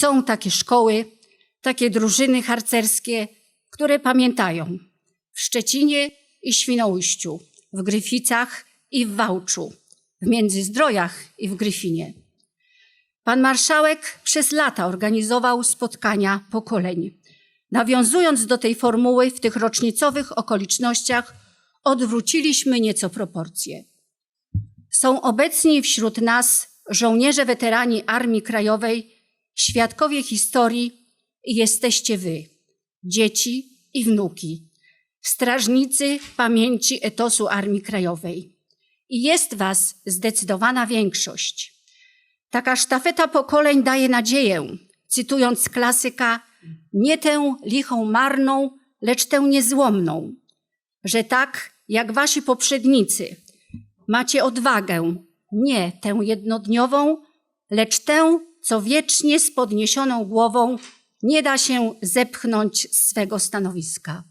Są takie szkoły, takie drużyny harcerskie, które pamiętają w Szczecinie i Świnoujściu, w Gryficach i w Wałczu, w Międzyzdrojach i w Gryfinie. Pan marszałek przez lata organizował spotkania pokoleń. Nawiązując do tej formuły, w tych rocznicowych okolicznościach odwróciliśmy nieco proporcje. Są obecni wśród nas żołnierze weterani Armii Krajowej, świadkowie historii jesteście wy, dzieci i wnuki, strażnicy pamięci etosu Armii Krajowej. I jest was zdecydowana większość. Taka sztafeta pokoleń daje nadzieję, cytując klasyka, nie tę lichą marną, lecz tę niezłomną, że tak jak wasi poprzednicy macie odwagę, nie tę jednodniową, lecz tę, co wiecznie z podniesioną głową nie da się zepchnąć z swego stanowiska.